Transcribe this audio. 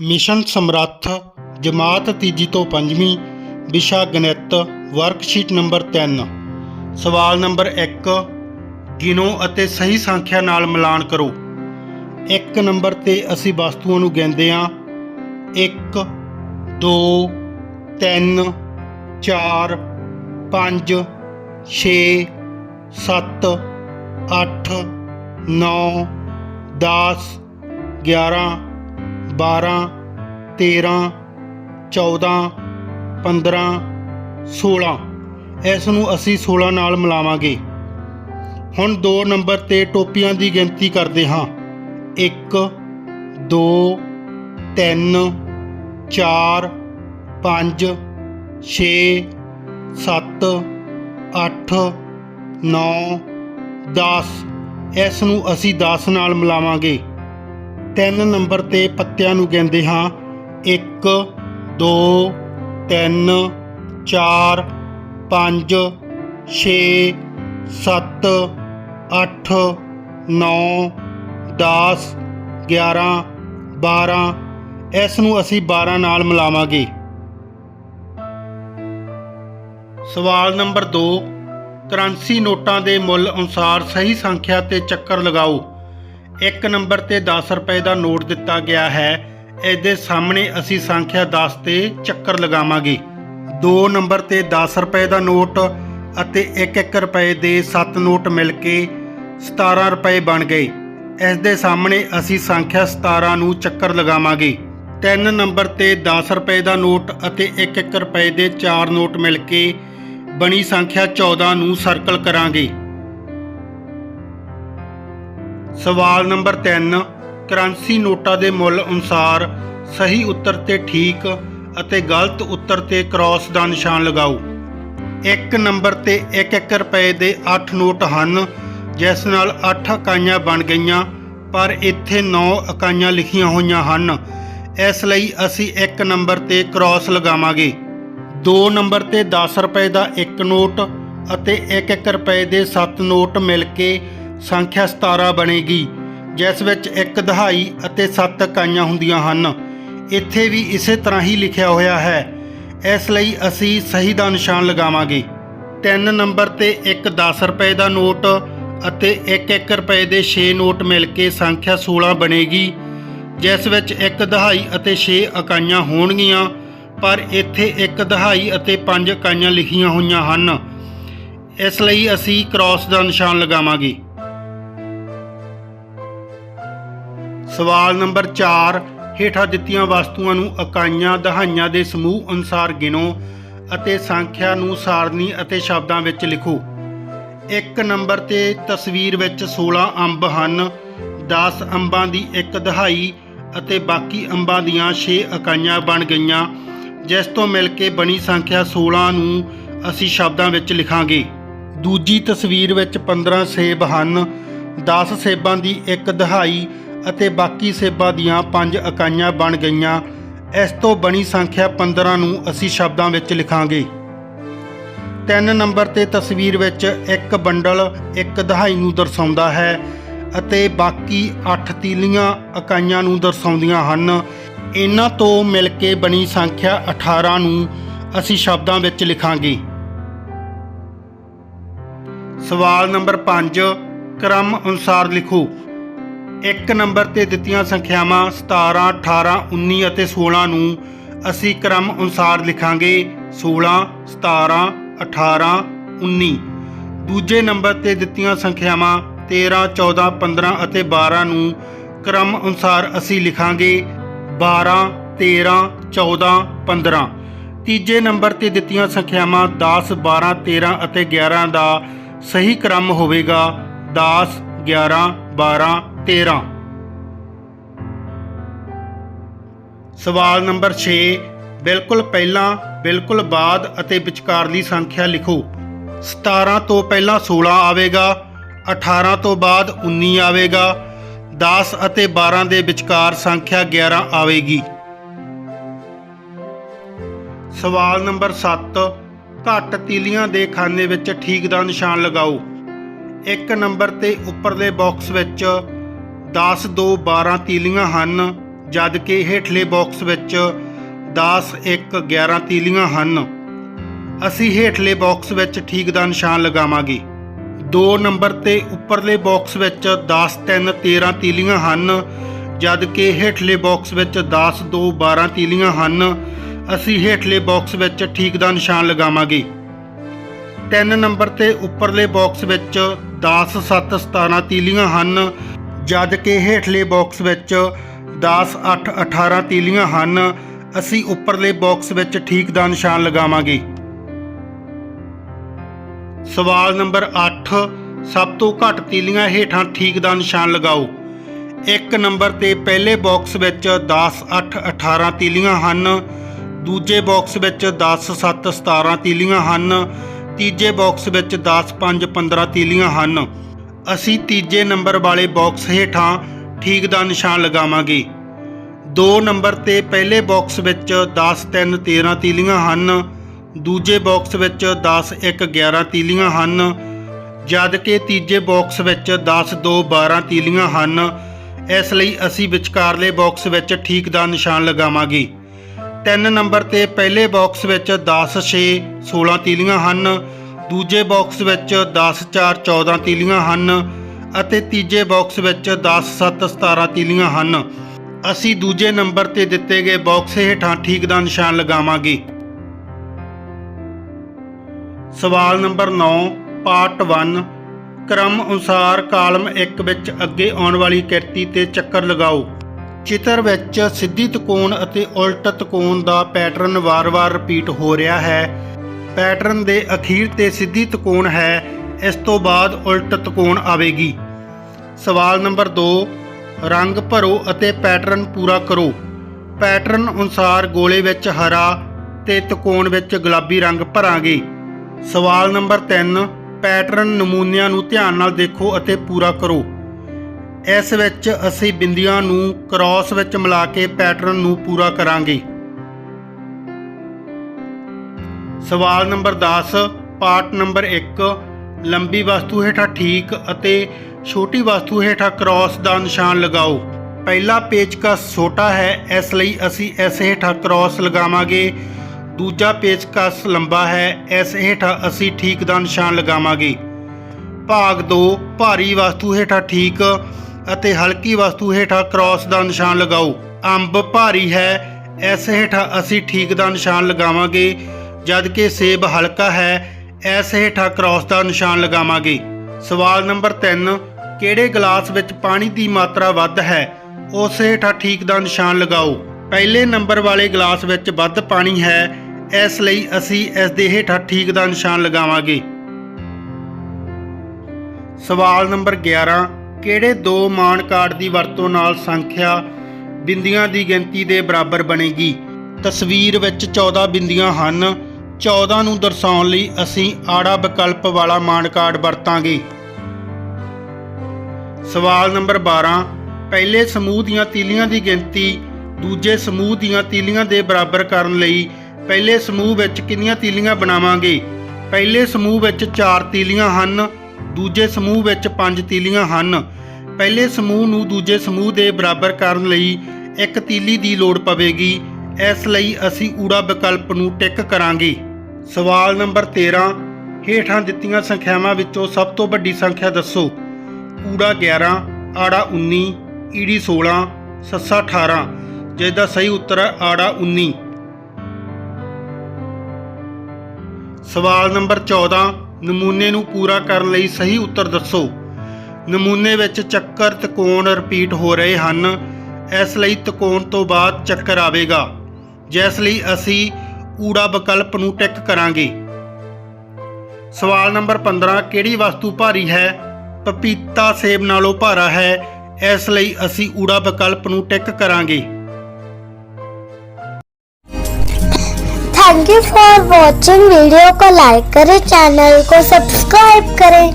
Mission ਸਮਰੱਥ, ਜਮਾਤ ਤੀਜੀ ਤੋਂ ਪੰਜਵੀਂ, ਵਿਸ਼ਾ ਗਣਿਤ ਵਰਕਸ਼ੀਟ ਨੰਬਰ 3 ਸਵਾਲ ਨੰਬਰ 1 ਗਿਣੋ ਅਤੇ ਸਹੀ ਸੰਖਿਆ ਨਾਲ ਮਿਲਾਨ ਕਰੋ। ਇੱਕ ਨੰਬਰ ਤੇ ਅਸੀਂ ਵਸਤੂਆਂ ਨੂੰ ਗਿਣਦੇ ਹਾਂ। 1 2 3 4 5 6 7 8 9 10 11 12 13 14 15 16 ਇਸ ਨੂੰ ਅਸੀਂ 16 ਨਾਲ ਮਿਲਾਵਾਂਗੇ। ਹੁਣ ਦੋ ਨੰਬਰ ਤੇ ਟੋਪੀਆਂ ਦੀ ਗਿਣਤੀ ਕਰਦੇ ਹਾਂ। 1 2 3 4 5 6 7 8 9 10 ਇਸ ਨੂੰ ਅਸੀਂ 10 ਨਾਲ ਮਿਲਾਵਾਂਗੇ। ਤਿੰਨ ਨੰਬਰ ਤੇ ਪੱਤਿਆਂ ਨੂੰ ਗਿਣਦੇ ਹਾਂ। 1 2 3 4 5 6 7 8 9 10 11 12 ਇਸ ਨੂੰ ਅਸੀਂ 12 ਨਾਲ ਮਿਲਾਵਾਂਗੇ। ਸਵਾਲ ਨੰਬਰ 2 ਕਰੰਸੀ ਨੋਟਾਂ ਦੇ ਮੁੱਲ ਅਨੁਸਾਰ ਸਹੀ ਸੰਖਿਆ ਤੇ ਚੱਕਰ ਲਗਾਓ। ਇੱਕ ਨੰਬਰ ਤੇ 10 ਰੁਪਏ ਦਾ ਨੋਟ ਦਿੱਤਾ ਗਿਆ ਹੈ। ਇਸ ਦੇ ਸਾਹਮਣੇ ਅਸੀਂ ਸੰਖਿਆ 10 ਤੇ ਚੱਕਰ ਲਗਾਵਾਂਗੇ। ਦੋ ਨੰਬਰ ਤੇ 10 ਰੁਪਏ ਦਾ ਨੋਟ ਅਤੇ 1-1 ਰੁਪਏ ਦੇ 7 ਨੋਟ ਮਿਲ ਕੇ 17 ਰੁਪਏ ਬਣ ਗਏ। ਇਸ ਦੇ ਸਾਹਮਣੇ ਅਸੀਂ ਸੰਖਿਆ 17 ਨੂੰ ਚੱਕਰ ਲਗਾਵਾਂਗੇ। ਤਿੰਨ ਨੰਬਰ ਤੇ 10 ਰੁਪਏ ਦਾ ਨੋਟ ਅਤੇ 1-1 ਰੁਪਏ ਦੇ 4 ਨੋਟ ਮਿਲ ਕੇ ਬਣੀ ਸੰਖਿਆ 14 ਨੂੰ ਸਰਕਲ ਕਰਾਂਗੇ। ਸਵਾਲ ਨੰਬਰ 3 ਕਰੰਸੀ ਨੋਟਾਂ ਦੇ ਮੁੱਲ ਅਨੁਸਾਰ ਸਹੀ ਉੱਤਰ ਤੇ ਠੀਕ ਅਤੇ ਗਲਤ ਉੱਤਰ ਤੇ ਕ੍ਰਾਸ ਦਾ ਨਿਸ਼ਾਨ ਲਗਾਓ। ਇੱਕ ਨੰਬਰ ਤੇ 1-1 ਰੁਪਏ ਦੇ 8 ਨੋਟ ਹਨ, ਜਿਸ ਨਾਲ 8 ਇਕਾਈਆਂ ਬਣ ਗਈਆਂ, ਪਰ ਇੱਥੇ 9 ਇਕਾਈਆਂ ਲਿਖੀਆਂ ਹੋਈਆਂ ਹਨ। ਇਸ ਲਈ ਅਸੀਂ ਇੱਕ ਨੰਬਰ ਤੇ ਕ੍ਰਾਸ ਲਗਾਵਾਂਗੇ। ਦੋ ਨੰਬਰ ਤੇ 10 ਰੁਪਏ ਦਾ ਇੱਕ ਨੋਟ ਅਤੇ 1-1 ਰੁਪਏ ਦੇ 7 ਨੋਟ ਮਿਲ ਕੇ ਸੰਖਿਆ 17 ਬਣੇਗੀ, ਜਿਸ ਵਿੱਚ ਇੱਕ ਦਹਾਈ ਅਤੇ 7 ਇਕਾਈਆਂ ਹੁੰਦੀਆਂ ਹਨ। ਇੱਥੇ ਵੀ ਇਸੇ ਤਰ੍ਹਾਂ ਹੀ ਲਿਖਿਆ ਹੋਇਆ ਹੈ। ਇਸ ਲਈ ਅਸੀਂ ਸਹੀ ਦਾ ਨਿਸ਼ਾਨ ਲਗਾਵਾਂਗੇ। ਤਿੰਨ ਨੰਬਰ ਤੇ ਇੱਕ 10 ਰੁਪਏ ਦਾ ਨੋਟ ਅਤੇ 1-1 ਰੁਪਏ ਦੇ 6 ਨੋਟ ਮਿਲ ਕੇ ਸੰਖਿਆ 16 ਬਣੇਗੀ, ਜਿਸ ਵਿੱਚ ਇੱਕ ਦਹਾਈ ਅਤੇ 6 ਇਕਾਈਆਂ ਹੋਣਗੀਆਂ, ਪਰ ਇੱਥੇ ਇੱਕ ਦਹਾਈ ਅਤੇ 5 ਇਕਾਈਆਂ ਲਿਖੀਆਂ ਹੋਈਆਂ ਹਨ। ਇਸ ਲਈ ਅਸੀਂ ਕ੍ਰਾਸ ਦਾ ਨਿਸ਼ਾਨ ਲਗਾਵਾਂਗੇ। ਸਵਾਲ ਨੰਬਰ 4 ਹੇਠਾਂ ਦਿੱਤੀਆਂ ਵਸਤੂਆਂ ਨੂੰ ਇਕਾਈਆਂ ਦਹਾਈਆਂ ਦੇ ਸਮੂਹ ਅਨੁਸਾਰ ਗਿਣੋ ਅਤੇ ਸੰਖਿਆ ਨੂੰ ਸਾਰਣੀ ਅਤੇ ਸ਼ਬਦਾਂ ਵਿੱਚ ਲਿਖੋ। ਇੱਕ ਨੰਬਰ ਤੇ ਤਸਵੀਰ ਵਿੱਚ 16 ਅੰਬ ਹਨ 10 ਅੰਬਾਂ ਦੀ ਇੱਕ ਦਹਾਈ ਅਤੇ ਬਾਕੀ ਅੰਬਾਂ ਦੀਆਂ 6 ਇਕਾਈਆਂ ਬਣ ਗਈਆਂ, ਜਿਸ ਤੋਂ ਮਿਲ ਕੇ ਬਣੀ ਸੰਖਿਆ 16 ਨੂੰ ਅਸੀਂ ਸ਼ਬਦਾਂ ਵਿੱਚ ਲਿਖਾਂਗੇ। ਦੂਜੀ ਤਸਵੀਰ ਵਿੱਚ 15 ਸੇਬ ਹਨ 10 ਸੇਬਾਂ ਦੀ ਇੱਕ ਦਹਾਈ ਅਤੇ ਬਾਕੀ ਸੇਬਾਂ ਦੀਆਂ 5 ਇਕਾਈਆਂ ਬਣ ਗਈਆਂ। ਇਸ ਤੋਂ ਬਣੀ ਸੰਖਿਆ 15 ਨੂੰ ਅਸੀਂ ਸ਼ਬਦਾਂ ਵਿੱਚ ਲਿਖਾਂਗੇ। ਤਿੰਨ ਨੰਬਰ ਤੇ ਤਸਵੀਰ ਵਿੱਚ ਇੱਕ ਬੰਡਲ, ਇੱਕ ਦਹਾਈ ਨੂੰ ਦਰਸਾਉਂਦਾ ਹੈ ਅਤੇ ਬਾਕੀ 8 ਤੀਲੀਆਂ ਇਕਾਈਆਂ ਨੂੰ ਦਰਸਾਉਂਦੀਆਂ ਹਨ। ਇਹਨਾਂ ਤੋਂ ਮਿਲ ਕੇ ਬਣੀ ਸੰਖਿਆ 18 ਨੂੰ ਅਸੀਂ ਸ਼ਬਦਾਂ ਵਿੱਚ ਲਿਖਾਂਗੇ। ਸਵਾਲ ਨੰਬਰ 5 ਕ੍ਰਮ ਅਨੁਸਾਰ ਲਿਖੋ। ਇੱਕ ਨੰਬਰ ਤੇ ਦਿੱਤੀਆਂ ਸੰਖਿਆਵਾਂ 17 18 19 ਅਤੇ 16 ਨੂੰ ਅਸੀਂ ਕ੍ਰਮ ਅਨੁਸਾਰ ਲਿਖਾਂਗੇ 16 17 18 19 ਦੂਜੇ ਨੰਬਰ ਤੇ ਦਿੱਤੀਆਂ ਸੰਖਿਆਵਾਂ 13 14 15 ਅਤੇ 12 ਨੂੰ ਕ੍ਰਮ ਅਨੁਸਾਰ ਅਸੀਂ ਲਿਖਾਂਗੇ 12 13 14 15 ਤੀਜੇ ਨੰਬਰ ਤੇ ਦਿੱਤੀਆਂ ਸੰਖਿਆਵਾਂ 10 12 13 ਅਤੇ 11 ਦਾ ਸਹੀ ਕ੍ਰਮ ਹੋਵੇਗਾ 10 11 12 13 ਸਵਾਲ ਨੰਬਰ 6 ਬਿਲਕੁਲ ਪਹਿਲਾਂ, ਬਿਲਕੁਲ ਬਾਅਦ ਅਤੇ ਵਿਚਕਾਰਲੀ ਸੰਖਿਆ ਲਿਖੋ। 17 ਤੋਂ ਪਹਿਲਾਂ 16 ਆਵੇਗਾ 18 ਤੋਂ ਬਾਅਦ 19 ਆਵੇਗਾ 10 ਅਤੇ 12 ਦੇ ਵਿਚਕਾਰ ਸੰਖਿਆ 11 ਆਵੇਗੀ। ਸਵਾਲ ਨੰਬਰ 7 ਘੱਟ ਤੀਲੀਆਂ ਦੇ ਖਾਨੇ ਵਿੱਚ ਠੀਕ ਦਾ ਨਿਸ਼ਾਨ ਲਗਾਓ। ਇੱਕ ਨੰਬਰ ਤੇ ਉੱਪਰਲੇ ਬਾਕਸ ਵਿੱਚ 10 2 12 ਤੀਲੀਆਂ ਹਨ ਜਦ ਕਿ ਹੇਠਲੇ ਬਾਕਸ ਵਿੱਚ 10 1 11 ਤੀਲੀਆਂ ਹਨ। ਅਸੀਂ ਹੇਠਲੇ ਬਾਕਸ ਵਿੱਚ ਠੀਕ ਦਾ ਨਿਸ਼ਾਨ ਲਗਾਵਾਂਗੇ। 2 ਨੰਬਰ ਤੇ ਉੱਪਰਲੇ ਬਾਕਸ ਵਿੱਚ 10 3 13 ਤੀਲੀਆਂ ਹਨ ਜਦ ਕਿ ਹੇਠਲੇ ਬਾਕਸ ਵਿੱਚ 10 2 12 ਤੀਲੀਆਂ ਹਨ। ਅਸੀਂ ਹੇਠਲੇ ਬਾਕਸ ਵਿੱਚ ਠੀਕ ਦਾ ਨਿਸ਼ਾਨ ਲਗਾਵਾਂਗੇ। 3 ਨੰਬਰ ਤੇ ਉੱਪਰਲੇ ਬਾਕਸ ਵਿੱਚ 10 7 17 ਤੀਲੀਆਂ ਹਨ ਜਦ ਕਿ ਹੇਠਲੇ ਬਾਕਸ ਵਿੱਚ 10 8 18 ਤੀਲੀਆਂ ਹਨ, ਅਸੀਂ ਉੱਪਰਲੇ ਬਾਕਸ ਵਿੱਚ ਠੀਕ ਦਾ ਨਿਸ਼ਾਨ ਲਗਾਵਾਂਗੇ। ਸਵਾਲ ਨੰਬਰ 8 ਸਭ ਤੋਂ ਘੱਟ ਤੀਲੀਆਂ ਹੇਠਾਂ ਠੀਕ ਦਾ ਨਿਸ਼ਾਨ ਲਗਾਓ। ਇੱਕ ਨੰਬਰ ਤੇ ਪਹਿਲੇ ਬਾਕਸ ਵਿੱਚ 10 8 18 ਤੀਲੀਆਂ ਹਨ, ਦੂਜੇ ਬਾਕਸ ਵਿੱਚ 10 7 17 ਤੀਲੀਆਂ ਹਨ, ਤੀਜੇ ਬਾਕਸ ਵਿੱਚ 10 5 15 ਤੀਲੀਆਂ ਹਨ। ਅਸੀਂ ਤੀਜੇ ਨੰਬਰ ਵਾਲੇ ਬਾਕਸ ਹੇਠਾਂ ਠੀਕ ਦਾ ਨਿਸ਼ਾਨ ਲਗਾਵਾਂਗੇ। 2 ਨੰਬਰ ਤੇ ਪਹਿਲੇ ਬਾਕਸ ਵਿੱਚ 10 3 13 ਤੀਲੀਆਂ ਹਨ। ਦੂਜੇ ਬਾਕਸ ਵਿੱਚ 10 1 11 ਤੀਲੀਆਂ ਹਨ। ਜਦ ਕਿ ਤੀਜੇ ਬਾਕਸ ਵਿੱਚ 10 2 12 ਤੀਲੀਆਂ ਹਨ। ਇਸ ਲਈ ਅਸੀਂ ਵਿਚਕਾਰਲੇ ਬਾਕਸ ਵਿੱਚ ਠੀਕ ਦਾ ਨਿਸ਼ਾਨ ਲਗਾਵਾਂਗੇ। 3 ਨੰਬਰ ਤੇ ਪਹਿਲੇ ਬਾਕਸ ਵਿੱਚ 10 6 16 ਤੀਲੀਆਂ ਹਨ। ਦੂਜੇ ਬਾਕਸ ਵਿੱਚ 10 4 14 ਤੀਲੀਆਂ ਹਨ ਅਤੇ ਤੀਜੇ ਬਾਕਸ ਵਿੱਚ 10 7 17 ਤੀਲੀਆਂ ਹਨ। ਅਸੀਂ ਦੂਜੇ ਨੰਬਰ ਤੇ ਦਿੱਤੇ ਗਏ ਬਾਕਸ ਹੇਠਾਂ ਠੀਕ ਦਾ ਨਿਸ਼ਾਨ ਲਗਾਵਾਂਗੇ। ਸਵਾਲ ਨੰਬਰ 9 ਪਾਰਟ 1 ਕ੍ਰਮ ਅਨੁਸਾਰ ਕਾਲਮ 1 ਵਿੱਚ ਅੱਗੇ ਆਉਣ ਵਾਲੀ ਕਿਰਤੀ ਤੇ ਚੱਕਰ ਲਗਾਓ। ਚਿੱਤਰ ਵਿੱਚ ਸਿੱਧੀ ਤਕੋਣ ਅਤੇ ਉਲਟ ਤਕੋਣ ਦਾ ਪੈਟਰਨ ਵਾਰ-ਵਾਰ ਰਿਪੀਟ ਹੋ ਰਿਹਾ ਹੈ। ਪੈਟਰਨ ਦੇ ਅਖੀਰ ਤੇ ਸਿੱਧੀ ਤਕੋਣ ਹੈ, ਇਸ ਤੋਂ ਬਾਅਦ ਉਲਟ ਤਕੋਣ ਆਵੇਗੀ। ਸਵਾਲ ਨੰਬਰ 2 ਰੰਗ ਭਰੋ ਅਤੇ ਪੈਟਰਨ ਪੂਰਾ ਕਰੋ। ਪੈਟਰਨ ਅਨੁਸਾਰ ਗੋਲੇ ਵਿੱਚ ਹਰਾ ਤੇ ਤਕੋਣ ਵਿੱਚ ਗੁਲਾਬੀ ਰੰਗ ਭਰਾਂਗੇ। ਸਵਾਲ ਨੰਬਰ 3 ਪੈਟਰਨ ਨਮੂਨਿਆਂ ਨੂੰ ਧਿਆਨ ਨਾਲ ਦੇਖੋ ਅਤੇ ਪੂਰਾ ਕਰੋ। ਇਸ ਵਿੱਚ ਅਸੀਂ ਬਿੰਦੀਆਂ ਨੂੰ ਕ੍ਰਾਸ ਵਿੱਚ ਮਿਲਾ ਕੇ ਪੈਟਰਨ ਨੂੰ ਪੂਰਾ ਕਰਾਂਗੇ। ਸਵਾਲ ਨੰਬਰ 10 ਪਾਰਟ ਨੰਬਰ 1 ਲੰਬੀ ਵਸਤੂ ਹੇਠਾਂ ਠੀਕ ਅਤੇ ਛੋਟੀ ਵਸਤੂ ਹੇਠਾਂ ਕ੍ਰਾਸ ਦਾ ਨਿਸ਼ਾਨ ਲਗਾਓ। ਪਹਿਲਾ ਪੇਚਕਸ ਛੋਟਾ ਹੈ, ਇਸ ਲਈ ਅਸੀਂ ਇਸ ਹੇਠਾਂ ਕ੍ਰਾਸ ਲਗਾਵਾਂਗੇ। ਦੂਜਾ ਪੇਚਕਸ ਲੰਬਾ ਹੈ, ਇਸ ਹੇਠਾਂ ਅਸੀਂ ਠੀਕ ਦਾ ਨਿਸ਼ਾਨ ਲਗਾਵਾਂਗੇ। ਭਾਗ 2 ਭਾਰੀ ਵਸਤੂ ਹੇਠਾਂ ਠੀਕ ਅਤੇ ਹਲਕੀ ਵਸਤੂ ਹੇਠਾਂ ਕ੍ਰਾਸ ਦਾ ਨਿਸ਼ਾਨ ਲਗਾਓ। ਅੰਬ ਭਾਰੀ ਹੈ, ਇਸ ਹੇਠਾਂ ਅਸੀਂ ਠੀਕ ਦਾ ਨਿਸ਼ਾਨ ਲਗਾਵਾਂਗੇ। ਜਦ ਕਿ ਸੇਬ ਹਲਕਾ ਹੈ, ਇਸ ਹੇਠਾਂ ਕ੍ਰਾਸ ਦਾ ਨਿਸ਼ਾਨ ਲਗਾਵਾਂਗੇ। ਸਵਾਲ ਨੰਬਰ 3 ਕਿਹੜੇ ਗਲਾਸ ਵਿੱਚ ਪਾਣੀ ਦੀ ਮਾਤਰਾ ਵੱਧ ਹੈ? ਉਸ ਹੇਠਾਂ ਠੀਕ ਦਾ ਨਿਸ਼ਾਨ ਲਗਾਓ। ਪਹਿਲੇ ਨੰਬਰ ਵਾਲੇ ਗਲਾਸ ਵਿੱਚ ਵੱਧ ਪਾਣੀ ਹੈ, ਇਸ ਲਈ ਅਸੀਂ ਇਸ ਦੇ ਹੇਠਾਂ ਠੀਕ ਦਾ ਨਿਸ਼ਾਨ ਲਗਾਵਾਂਗੇ। ਸਵਾਲ ਨੰਬਰ 11 ਕਿਹੜੇ ਦੋ ਮਾਨ ਕਾਰਡ ਦੀ ਵਰਤੋਂ ਨਾਲ ਸੰਖਿਆ ਬਿੰਦੀਆਂ ਦੀ ਗਿਣਤੀ ਦੇ ਬਰਾਬਰ ਬਣੇਗੀ? ਤਸਵੀਰ ਵਿੱਚ 14 ਬਿੰਦੀਆਂ ਹਨ 14 ਨੂੰ ਦਰਸਾਉਣ ਲਈ ਅਸੀਂ ਆੜਾ ਵਿਕਲਪ ਵਾਲਾ ਮਾਨ ਕਾਰਡ ਵਰਤਾਂਗੇ। ਸਵਾਲ ਨੰਬਰ 12 ਪਹਿਲੇ ਸਮੂਹ ਦੀਆਂ ਤੀਲੀਆਂ ਦੀ ਗਿਣਤੀ ਦੂਜੇ ਸਮੂਹ ਦੀਆਂ ਤੀਲੀਆਂ ਦੇ ਬਰਾਬਰ ਕਰਨ ਲਈ ਪਹਿਲੇ ਸਮੂਹ ਵਿੱਚ ਕਿੰਨੀਆਂ ਤੀਲੀਆਂ ਬਣਾਵਾਂਗੇ? ਪਹਿਲੇ ਸਮੂਹ ਵਿੱਚ 4 ਤੀਲੀਆਂ ਹਨ, ਦੂਜੇ ਸਮੂਹ ਵਿੱਚ 5 ਤੀਲੀਆਂ ਹਨ। ਪਹਿਲੇ ਸਮੂਹ ਨੂੰ ਦੂਜੇ ਸਮੂਹ ਦੇ ਬਰਾਬਰ ਕਰਨ ਲਈ ਇੱਕ ਤੀਲੀ ਦੀ ਲੋੜ ਪਵੇਗੀ। ਇਸ ਲਈ ਅਸੀਂ ਊੜਾ ਵਿਕਲਪ ਨੂੰ ਟਿਕ ਕਰਾਂਗੇ। ਸਵਾਲ ਨੰਬਰ 13 ਹੇਠਾਂ ਦਿੱਤੀਆਂ ਸੰਖਿਆਵਾਂ ਵਿੱਚੋਂ ਸਭ ਤੋਂ ਵੱਡੀ ਸੰਖਿਆ ਦੱਸੋ। ਊੜਾ 11 ਆੜਾ 19 ਈੜੀ 16 ਸੱਸਾ 18 ਜਿਸ ਦਾ ਸਹੀ ਉੱਤਰ ਹੈ ਆੜਾ 19 ਸਵਾਲ ਨੰਬਰ 14 ਨਮੂਨੇ ਨੂੰ ਪੂਰਾ ਕਰਨ ਲਈ ਸਹੀ ਉੱਤਰ ਦੱਸੋ। ਨਮੂਨੇ ਵਿੱਚ ਚੱਕਰ ਤਕੋਣ ਰਿਪੀਟ ਹੋ ਰਹੇ ਹਨ। ਇਸ ਲਈ ਤਕੋਣ ਤੋਂ ਬਾਅਦ ਚੱਕਰ ਆਵੇਗਾ। ਜਿਸ ਲਈ ਅਸੀਂ ਊੜਾ ਵਿਕਲਪ ਨੂੰ ਟਿਕ ਕਰਾਂਗੇ ਸਵਾਲ ਨੰਬਰ 15 ਕਿਹੜੀ ਵਸਤੂ ਭਾਰੀ ਹੈ ਪਪੀਤਾ ਸੇਬ ਨਾਲੋਂ ਭਾਰਾ ਹੈ ਇਸ ਲਈ ਅਸੀਂ ਊੜਾ ਵਿਕਲਪ ਨੂੰ ਟਿਕ ਕਰਾਂਗੇ thank you for watching video को लाइक करें चैनल को सब्सक्राइब करें